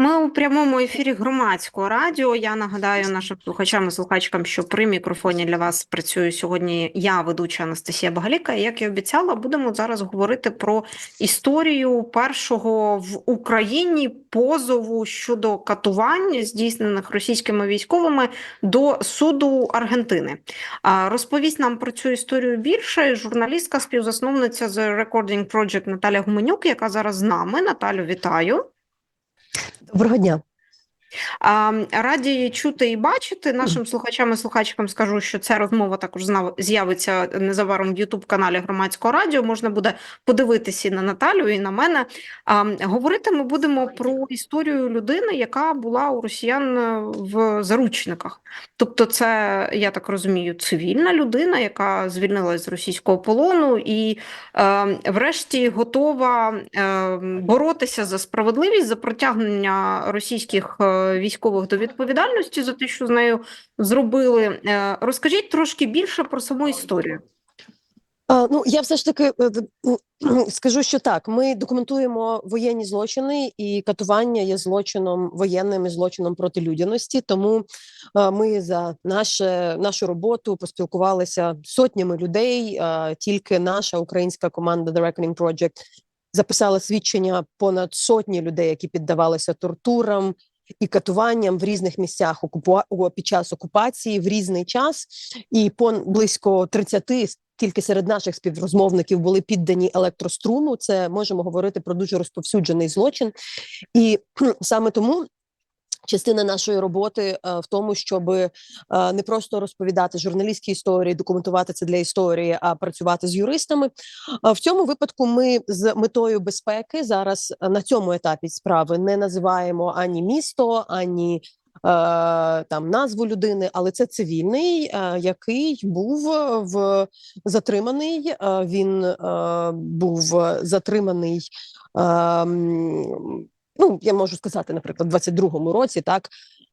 Ми у прямому ефірі громадського радіо. Я нагадаю нашим слухачам і слухачкам, що при мікрофоні для вас працюю сьогодні. Я ведуча Анастасія Багаліка. Як і обіцяла, будемо зараз говорити про історію першого в Україні позову щодо катувань, здійснених російськими військовими до суду Аргентини. Розповість нам про цю історію більше. Журналістка, співзасновниця The Recording Project Наталя Гуменюк, яка зараз з нами. Наталю, вітаю. Доброго дня. Раді чути і бачити. Нашим слухачам і слухачкам скажу, що ця розмова також з'явиться незабаром в Ютуб-каналі Громадського радіо. Можна буде подивитися і на Наталю, і на мене. Говорити ми будемо про історію людини, яка була у росіян е, в заручниках. Тобто, це, я так розумію, цивільна людина, яка звільнилась з російського полону і, е, врешті, готова е, боротися за справедливість, за притягнення російських військових до відповідальності за те, що з нею зробили. Е, Розкажіть трошки більше про саму історію. Ну я все ж таки е, скажу, що так. Ми документуємо воєнні злочини, і катування є злочином воєнним і злочином проти людяності. Тому е, ми за наше нашу роботу поспілкувалися сотнями людей. Тільки наша українська команда The Reckoning Project записала свідчення понад сотні людей, які піддавалися тортурам. І катуванням в різних місцях окупу під час окупації в різний час, і пон близько 30 тільки серед наших співрозмовників були піддані електроструму. Це можемо говорити про дуже розповсюджений злочин, і саме тому. Частина нашої роботи е, в тому, щоб е, не просто розповідати журналістські історії, документувати це для історії, а працювати з юристами. В цьому випадку ми з метою безпеки зараз е, на цьому етапі справи не називаємо ані місто, ані там назву людини, але це цивільний, який був в затриманий. Він був затриманий. Ну, я можу сказати, наприклад, в 22-му році, так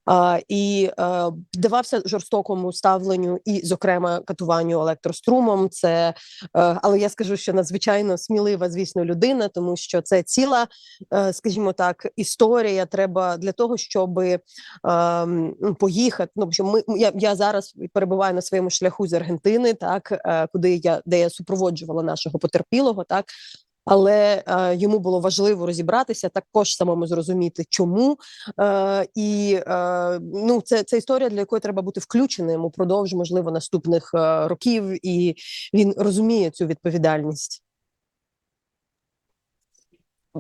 а, і е, піддавався жорстокому ставленню, і, зокрема, катуванню електрострумом. Це е, але я скажу, що надзвичайно смілива, звісно, людина, тому що це ціла, е, скажімо так, історія. Треба для того, щоб е, поїхати. Ну що ми я, я зараз перебуваю на своєму шляху з Аргентини, так куди я де я супроводжувала нашого потерпілого, так. Але е, йому було важливо розібратися, також самому зрозуміти, чому е, і е, ну це, це історія, для якої треба бути включеним упродовж можливо наступних е, років, і він розуміє цю відповідальність.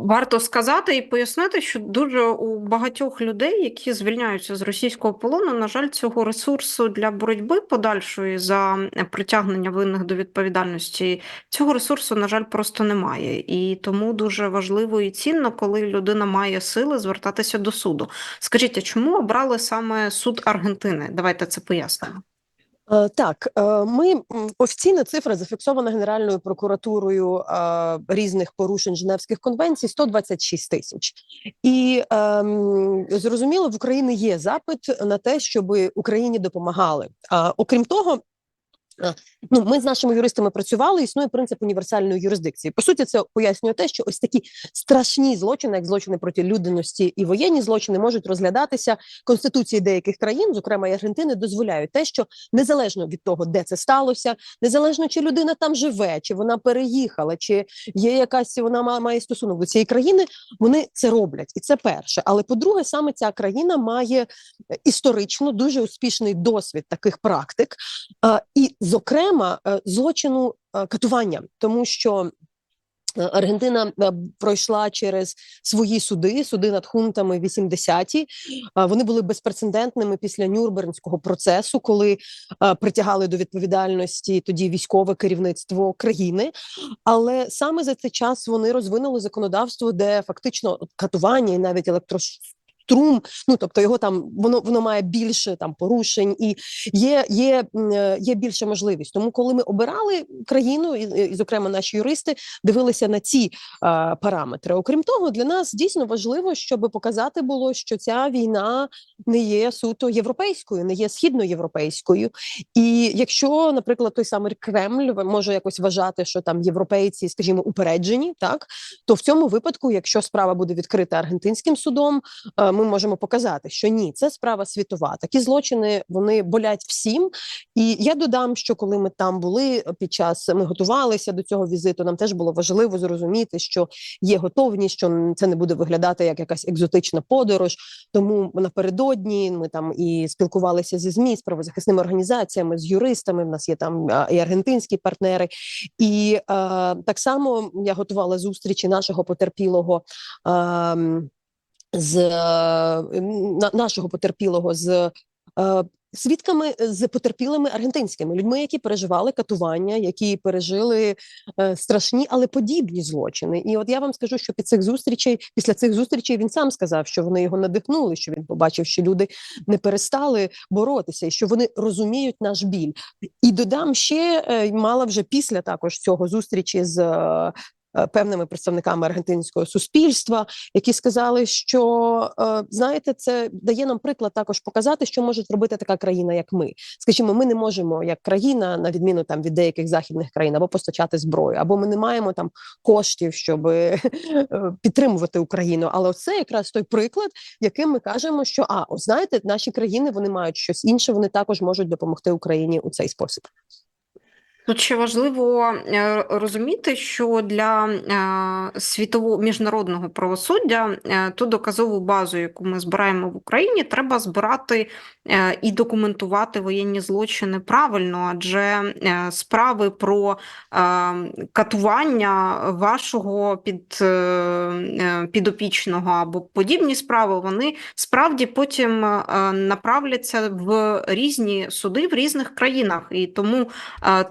Варто сказати і пояснити, що дуже у багатьох людей, які звільняються з російського полону, на жаль, цього ресурсу для боротьби подальшої за притягнення винних до відповідальності, цього ресурсу, на жаль, просто немає. І тому дуже важливо і цінно, коли людина має сили звертатися до суду. Скажіть, а чому обрали саме суд Аргентини? Давайте це пояснимо. Е, Так, е, ми офіційна цифра зафіксована Генеральною прокуратурою е, різних порушень Женевських конвенцій 126 тисяч. І ем, зрозуміло, в Україні є запит на те, щоб Україні допомагали. Окрім того. Е, Ну, ми з нашими юристами працювали. Існує принцип універсальної юрисдикції. По суті, це пояснює те, що ось такі страшні злочини, як злочини проти людяності і воєнні злочини, можуть розглядатися конституції деяких країн, зокрема і Аргентини, дозволяють те, що незалежно від того, де це сталося, незалежно чи людина там живе, чи вона переїхала, чи є якась вона ма- має стосунок до цієї країни, вони це роблять, і це перше. Але по-друге, саме ця країна має е, історично дуже успішний досвід таких практик, а, і, зокрема, е, злочину е, катування, тому що. е, Аргентина пройшла через свої суди, суди над хунтами 80-ті. Вони були безпрецедентними після Нюрнбернського процесу, коли притягали до відповідальності тоді військове керівництво країни. Але саме за цей час вони розвинули законодавство, де фактично катування і навіть електрострум, ну тобто його там воно воно має більше там порушень і є, є, е, є більша можливість. Тому, коли ми обирали країну, і, і зокрема наші юристи дивилися на ці е, параметри. Окрім того, для нас дійсно важливо, щоб показати було, що ця війна не є суто європейською, не є східноєвропейською. І якщо, наприклад, той самий Кремль може якось вважати, що там європейці, скажімо, упереджені, так то в цьому випадку, якщо справа буде відкрита аргентинським судом, е, ми можемо показати, що ні, це справа світова. Такі злочини вони болять всім. І я додам, що коли ми там були під час ми готувалися до цього візиту, нам теж було важливо зрозуміти, що є готовність, що це не буде виглядати як якась екзотична подорож. Тому напередодні ми там і спілкувалися зі змі з правозахисними організаціями, з юристами. В нас є там і аргентинські партнери, і е, так само я готувала зустрічі нашого потерпілого. Е, з е, на- нашого потерпілого з е, свідками з потерпілими аргентинськими людьми, які переживали катування, які пережили е, страшні, але подібні злочини. І от я вам скажу, що під цих зустрічей, після цих зустрічей, він сам сказав, що вони його надихнули, що він побачив, що люди не перестали боротися, і що вони розуміють наш біль. І додам ще мала вже після також цього зустрічі з. Е, Певними представниками аргентинського суспільства, які сказали, що е, знаєте, це дає нам приклад також показати, що може зробити така країна, як ми. Скажімо, ми не можемо як країна, на відміну там від деяких західних країн, або постачати зброю, або ми не маємо там коштів, щоб е, підтримувати Україну. Але це якраз той приклад, яким ми кажемо, що а от знаєте, наші країни вони мають щось інше, вони також можуть допомогти Україні у цей спосіб. Тут ще важливо е, розуміти, що для е, світового міжнародного правосуддя е, ту доказову базу, яку ми збираємо в Україні, треба збирати і документувати воєнні злочини правильно, адже справи про катування вашого під, підопічного або подібні справи, вони справді потім направляться в різні суди в різних країнах, і тому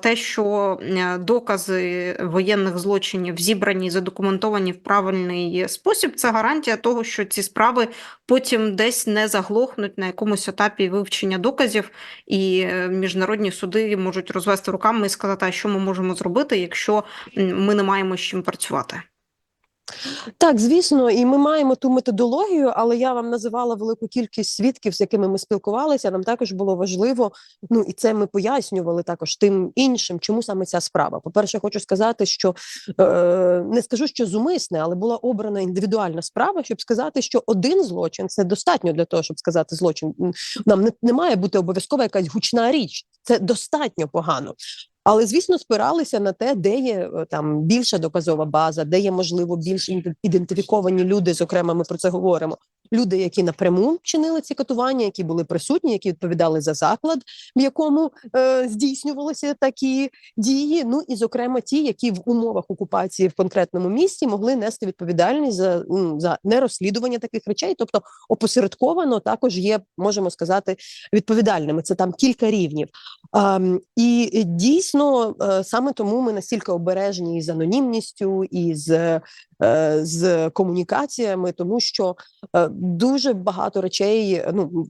те, що е, докази воєнних злочинів зібрані і задокументовані в правильний спосіб, це гарантія того, що ці справи потім десь не заглохнуть на якомусь етапі вивчення доказів, і е, міжнародні суди можуть розвести руками і сказати, а що ми можемо зробити, якщо ми не маємо з чим працювати. Так, звісно, і ми маємо ту методологію, але я вам називала велику кількість свідків, з якими ми спілкувалися. Нам також було важливо, ну і це ми пояснювали також тим іншим, чому саме ця справа. По-перше, хочу сказати, що е, не скажу, що зумисне, але була обрана індивідуальна справа, щоб сказати, що один злочин це достатньо для того, щоб сказати злочин. Нам не, не має бути обов'язкова якась гучна річ. Це достатньо погано. Але звісно, спиралися на те, де є е, там більша доказова база, де є можливо більш ідентифіковані люди. Зокрема, ми про це говоримо. Люди, які напряму чинили ці катування, які були присутні, які відповідали за заклад, в якому е, здійснювалися такі дії. Ну і зокрема, ті, які в умовах окупації в конкретному місті могли нести відповідальність за, м, за нерозслідування таких речей, тобто опосередковано також є, можемо сказати, відповідальними. Це там кілька рівнів. Ам, і е, дійсно е, саме тому ми настільки обережні з анонімністю і з, е, з комунікаціями, тому що е, дуже багато речей. е, Ну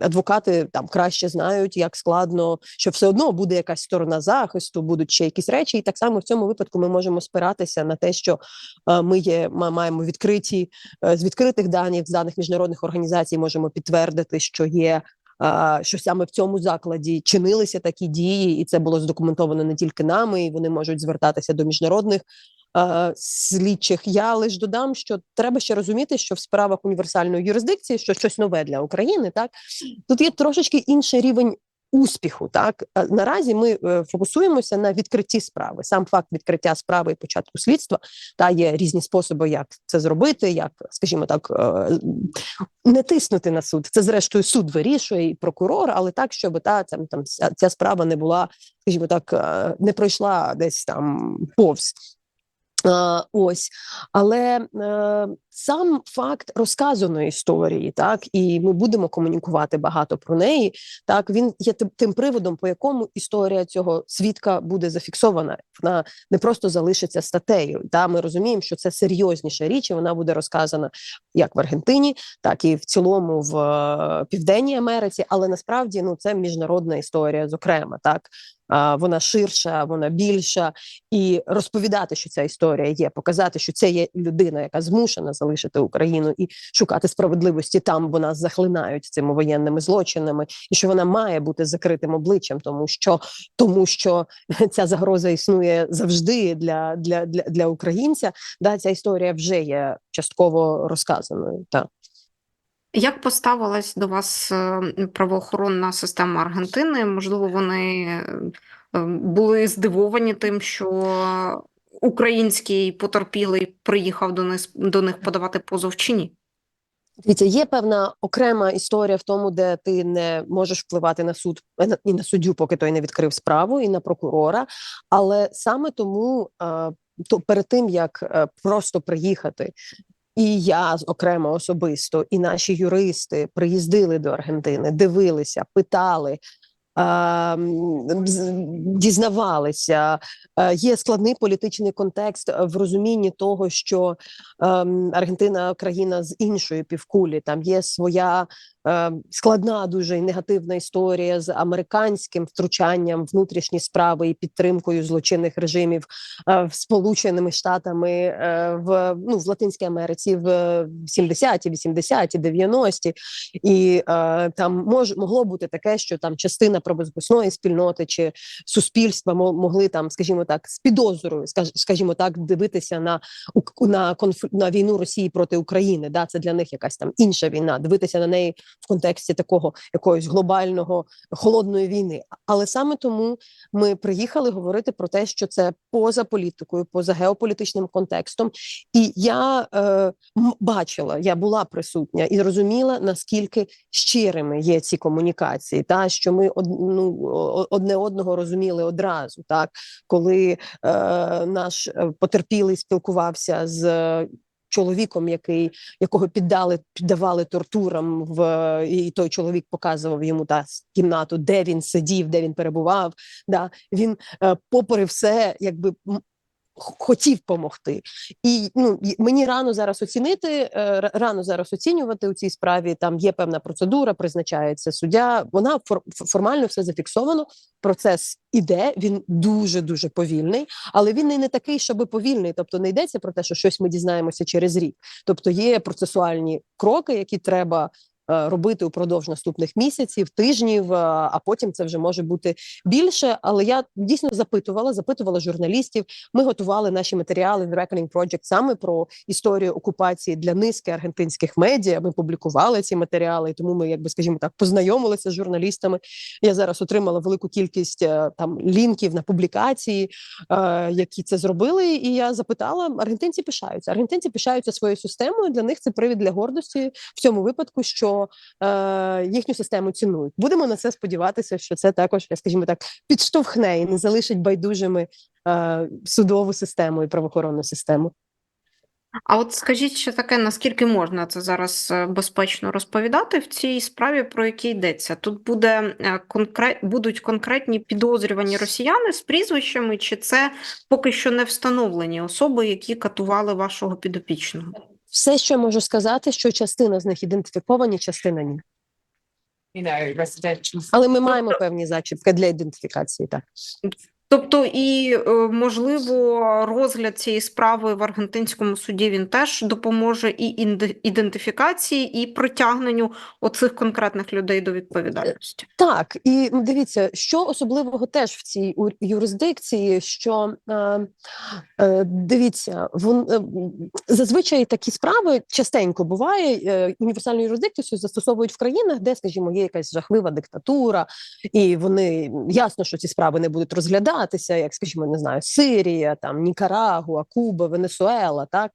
адвокати там краще знають, як складно, що все одно буде якась сторона захисту, будуть ще якісь речі. І так само в цьому випадку ми можемо спиратися на те, що е, ми є, ма- маємо відкриті е, з відкритих даних з даних міжнародних організацій, можемо підтвердити, що є що саме в цьому закладі чинилися такі дії, і це було здокументовано не тільки нами, і вони можуть звертатися до міжнародних слідчих. Я лише додам, що треба ще розуміти, що в справах універсальної юрисдикції, що щось нове для України, так тут є трошечки інший рівень. Успіху так наразі ми е, фокусуємося на відкритті справи. Сам факт відкриття справи і початку слідства та є різні способи, як це зробити, як, скажімо так, е, не тиснути на суд. Це зрештою суд вирішує і прокурор, але так, щоб та там, там ця, справа не була, скажімо так, е, не пройшла десь там повз. Е, ось, але е, сам факт розказаної історії, так і ми будемо комунікувати багато про неї. Так він є тим, тим приводом, по якому історія цього свідка буде зафіксована. Вона не просто залишиться статтею. Та ми розуміємо, що це серйозніша річ, і вона буде розказана як в Аргентині, так і в цілому в е, Південній Америці. Але насправді ну це міжнародна історія, зокрема, так. Вона ширша, вона більша, і розповідати, що ця історія є, показати, що це є людина, яка змушена залишити Україну і шукати справедливості там, бо нас захлинають цими воєнними злочинами, і що вона має бути закритим обличчям, тому що тому що ця загроза існує завжди для, для, для, для українця. Да, ця історія вже є частково розказаною. Так. Як поставилась до вас е, правоохоронна система Аргентини? Можливо, вони е, були здивовані тим, що український потерпілий приїхав до них, до них подавати позов чи ні? Дивіться, є певна окрема історія в тому, де ти не можеш впливати на суд е, і на суддю, поки той не відкрив справу, і на прокурора. Але саме тому то перед тим як просто приїхати. І я окремо особисто, і наші юристи приїздили до Аргентини, дивилися, питали, дізнавалися. Е, Є складний політичний контекст е, в розумінні того, що ем, Аргентина країна з іншої півкулі. Там є своя складна, дуже і негативна історія з американським втручанням внутрішні справи і підтримкою злочинних режимів е, в Сполученими Штатами е, в ну в Латинській Америці в 70-ті, 80-ті, 90-ті. І е, там мож могло бути таке, що там частина правозахисної спільноти чи суспільства мо- могли там, скажімо так, з підозрою, скажімо так, дивитися на на конф... на війну Росії проти України. Да, це для них якась там інша війна. Дивитися на неї в контексті такого якогось глобального холодної війни. Але саме тому ми приїхали говорити про те, що це поза політикою, поза геополітичним контекстом. І я е, бачила, я була присутня і розуміла, наскільки щирими є ці комунікації, та що ми од, ну, одне одного розуміли одразу, так коли е, наш е, потерпілий спілкувався з чоловіком, який якого піддали піддавали тортурам в і той чоловік показував йому та кімнату, де він сидів, де він перебував. Да він е, попри все, якби хотів помогти. І ну мені рано зараз оцінити, е, рано зараз оцінювати у цій справі. Там є певна процедура, призначається суддя. Вона фор- формально все зафіксовано. Процес іде, він дуже дуже повільний, але він і не такий, щоби повільний. Тобто не йдеться про те, що щось ми дізнаємося через рік. Тобто є процесуальні кроки, які треба. Е, Робити упродовж наступних місяців, тижнів, е, а потім це вже може бути більше. Але я дійсно запитувала, запитувала журналістів. Ми готували наші матеріали в Reckoning Project саме про історію окупації для низки аргентинських медіа. Ми публікували ці матеріали, і тому ми, якби скажімо так, познайомилися з журналістами. Я зараз отримала велику кількість е, там лінків на публікації, які це зробили. І я запитала: аргентинці пишаються. Аргентинці пишаються своєю системою. Для них це привід для гордості в цьому випадку, що е, їхню систему цінують. Будемо на це сподіватися, що це також, я скажімо так, підштовхне і не залишить байдужими е, судову систему і правоохоронну систему. А от скажіть ще таке, наскільки можна це зараз е, безпечно розповідати в цій справі, про які йдеться? Тут буде е, конкрет... будуть конкретні підозрювані росіяни з прізвищами, чи це поки що не встановлені особи, які катували вашого підопічного? Все, що я можу сказати, що частина з них ідентифіковані, частина ні. Але ми маємо певні зачіпки для ідентифікації. Так Тобто, і е, можливо, розгляд цієї справи в аргентинському суді він теж допоможе і ідентифікації, і притягненню оцих конкретних людей до відповідальності. Так, і дивіться, що особливого теж в цій юрисдикції, що е, е, дивіться, вон, е, зазвичай такі справи частенько буває. Е, універсальну юрисдикцію застосовують в країнах, де, скажімо, є якась жахлива диктатура, і вони ясно, що ці справи не будуть розглядатися, як, скажімо, не знаю, Сирія, там Нікарагуа, Куба, Венесуела. Так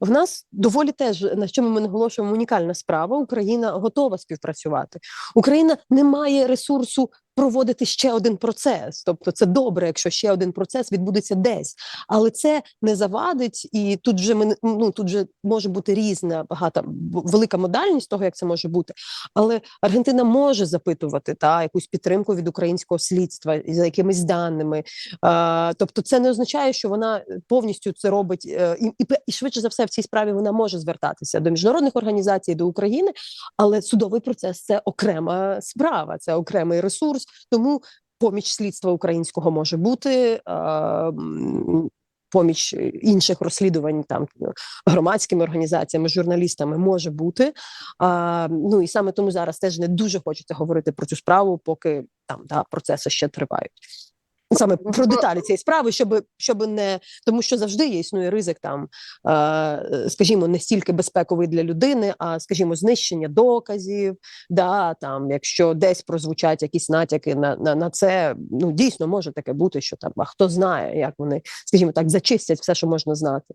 в нас доволі теж на чому ми наголошуємо унікальна справа. Україна готова співпрацювати. Україна не має ресурсу проводити ще один процес. Тобто, це добре, якщо ще один процес відбудеться десь, але це не завадить, і тут вже ми ну тут вже може бути різна багата велика модальність того, як це може бути. Але Аргентина може запитувати та якусь підтримку від українського слідства за якимись даними. Е, тобто, це не означає, що вона повністю це робить, е, і, і, і швидше за все в цій справі вона може звертатися до міжнародних організацій, до України, але судовий процес це окрема справа, це окремий ресурс. Тому поміч слідства українського може бути. е, Поміч інших розслідувань там громадськими організаціями, журналістами може бути. А, ну і саме тому зараз теж не дуже хочеться говорити про цю справу, поки там да, процеси ще тривають. Саме про деталі цієї справи, щоб, щоб не тому, що завжди є існує ризик там, е, скажімо, не стільки безпековий для людини, а скажімо, знищення доказів. Да, там, якщо десь прозвучать якісь натяки на, на, на це, ну дійсно може таке бути, що там а хто знає, як вони, скажімо так, зачистять все, що можна знати.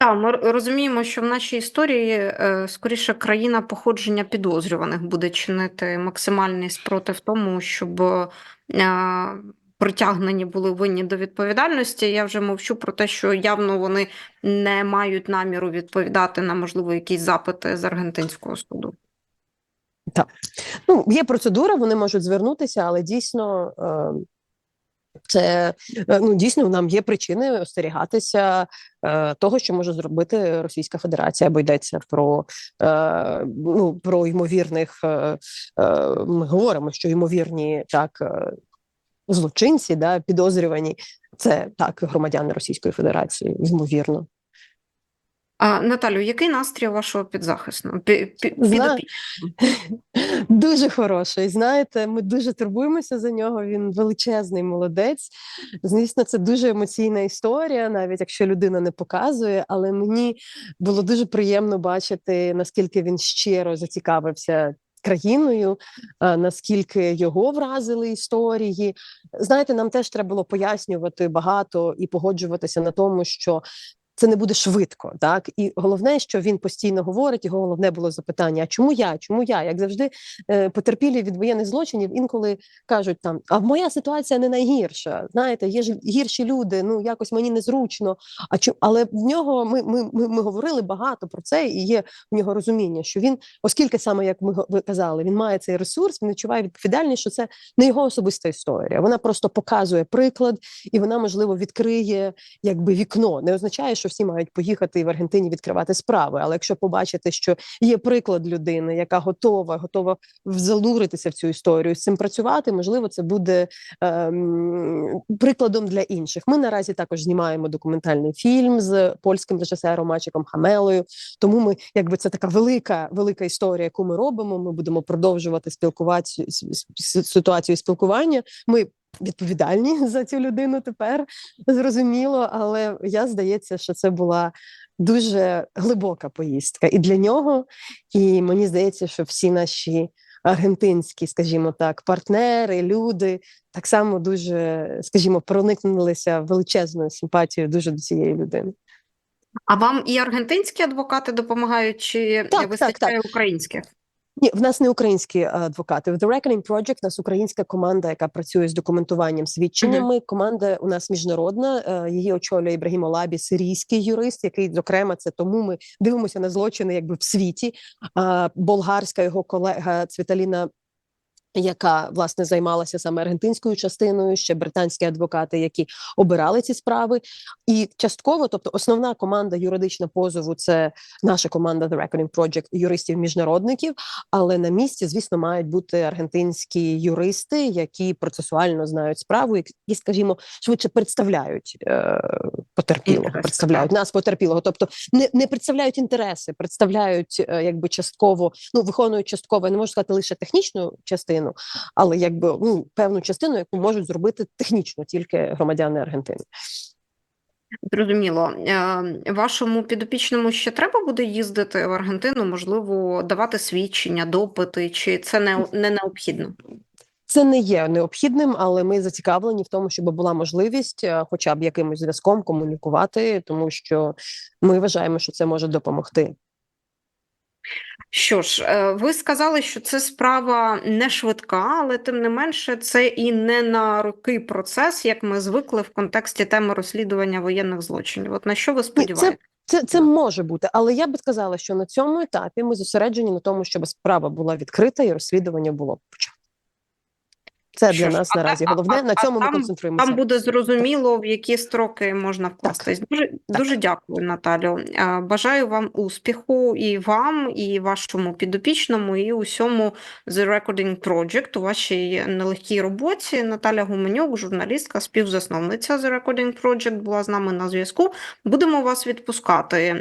Так, ми розуміємо, що в нашій історії е, скоріше країна походження підозрюваних буде чинити максимальний спротив тому, щоб е, притягнені були винні до відповідальності. Я вже мовчу про те, що явно вони не мають наміру відповідати на можливо якісь запити з аргентинського суду. Так, Ну, є процедура, вони можуть звернутися, але дійсно. Е, це ну дійсно нам є причини остерігатися е, того, що може зробити Російська Федерація, бо йдеться про е, ну про ймовірних. Е, е, ми говоримо, що ймовірні так е, злочинці, да, підозрювані, це так громадяни Російської Федерації, ймовірно. А, Наталю, який настрій вашого підзахисного? Пі- пі- Знаю. Дуже хороший. Знаєте, ми дуже турбуємося за нього. Він величезний молодець. Звісно, це дуже емоційна історія, навіть якщо людина не показує. Але мені було дуже приємно бачити, наскільки він щиро зацікавився. Країною, наскільки його вразили історії. Знаєте, нам теж треба було пояснювати багато і погоджуватися на тому, що це не буде швидко, так і головне, що він постійно говорить. Його головне було запитання: а чому я? Чому я? Як завжди, е, потерпілі від воєнних злочинів інколи кажуть там: а моя ситуація не найгірша. Знаєте, є ж гірші люди. Ну якось мені незручно. А чу, але в нього ми, ми, ми, ми говорили багато про це, і є в нього розуміння, що він, оскільки саме як ми ви казали, він має цей ресурс, він відчуває відповідальність, що це не його особиста історія. Вона просто показує приклад, і вона можливо відкриє якби вікно. Не означає, що всі мають поїхати в Аргентині відкривати справи. Але якщо побачити, що є приклад людини, яка готова, готова зануритися в цю історію, з цим працювати, можливо, це буде ем, прикладом для інших. Ми наразі також знімаємо документальний фільм з польським режисером Мачиком Хамелою. Тому ми, якби це така велика, велика історія, яку ми робимо. Ми будемо продовжувати спілкуватися ситуацію спілкування. Ми відповідальні за цю людину тепер зрозуміло, але я здається, що це була дуже глибока поїздка і для нього. І мені здається, що всі наші аргентинські, скажімо так, партнери, люди так само дуже, скажімо, проникнулися величезною симпатією дуже до цієї людини. А вам і аргентинські адвокати допомагають, чи Так, так, вистачає українських? Ні, в нас не українські е, адвокати. В The Reckoning Project у нас українська команда, яка працює з документуванням свідченнями. Команда у нас міжнародна. е, Її очолює Ібрагім Олабі, сирійський юрист, який зокрема це тому ми дивимося на злочини якби в світі. А болгарська його колега Цвіталіна. Яка власне займалася саме аргентинською частиною, ще британські адвокати, які обирали ці справи, і частково, тобто, основна команда юридична позову це наша команда The Reckoning Project юристів-міжнародників. Але на місці, звісно, мають бути аргентинські юристи, які процесуально знають справу, які, скажімо, швидше представляють е, потерпілого, представляють нас потерпілого, тобто не, не представляють інтереси, представляють е, якби частково, ну виконують частково, я не можу сказати лише технічну частину, але якби ну певну частину, яку можуть зробити технічно тільки громадяни Аргентини. Зрозуміло. Е, Вашому підопічному ще треба буде їздити в Аргентину, можливо, давати свідчення, допити, чи це не, не необхідно? Це не є необхідним, але ми зацікавлені в тому, щоб була можливість, е, хоча б якимось зв'язком комунікувати, тому що ми вважаємо, що це може допомогти. Що ж, е, ви сказали, що це справа не швидка, але тим не менше, це і не на роки процес, як ми звикли в контексті теми розслідування воєнних злочинів. От на що ви сподіваєтеся? Це це може бути, але я би сказала, що на цьому етапі ми зосереджені на тому, щоб справа була відкрита і розслідування було почато. Це Що для ж, нас а наразі та- головне. а- На а цьому ми там- концентруємося. Там буде зрозуміло, в які строки можна вкластись. Дуже, дуже дякую, Наталю. Бажаю вам успіху і вам, і вашому підопічному, і усьому The Recording Project у вашій нелегкій роботі. Наталя Гуменюк, журналістка, співзасновниця The Recording Project, була з нами на зв'язку. Будемо вас відпускати.